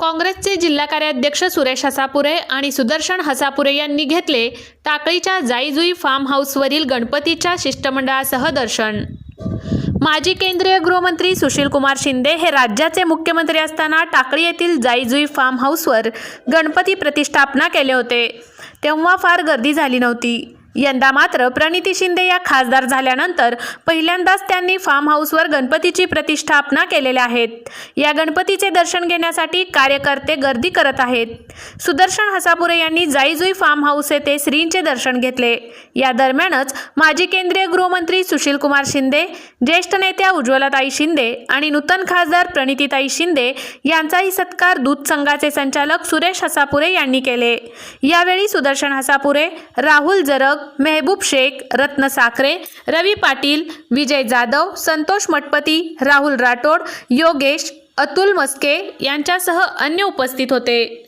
काँग्रेसचे जिल्हा कार्याध्यक्ष सुरेश हसापुरे आणि सुदर्शन हसापुरे यांनी घेतले टाकळीच्या जाईजुई फार्म हाऊसवरील गणपतीच्या शिष्टमंडळासह दर्शन. माजी केंद्रीय गृहमंत्री सुशीलकुमार शिंदे हे राज्याचे मुख्यमंत्री असताना टाकळी येथील जाईजुई फार्म हाऊसवर गणपती प्रतिष्ठापना केले होते. तेव्हा फार गर्दी झाली नव्हती. यंदा मात्र प्रणिती शिंदे या खासदार झाल्यानंतर पहिल्यांदाच त्यांनी फार्म हाऊसवर गणपतीची प्रतिष्ठापना केलेल्या आहेत. या गणपतीचे दर्शन घेण्यासाठी कार्यकर्ते गर्दी करत आहेत. सुदर्शन हसापुरे यांनी जाईजुई फार्म हाऊस येथे श्रींचे दर्शन घेतले. या दरम्यानच माजी केंद्रीय गृहमंत्री सुशीलकुमार शिंदे ज्येष्ठ नेत्या उज्ज्वलाताई शिंदे आणि नूतन खासदार प्रणितीताई शिंदे यांचाही सत्कार दूध संघाचे संचालक सुरेश हसापुरे यांनी केले. यावेळी सुदर्शन हसापुरे राहुल जरग मेहबूब शेख रत्न साखरे रवी पाटील विजय जाधव संतोष मटपती राहुल राठोड योगेश अतुल मस्के यांच्यासह अन्य उपस्थित होते.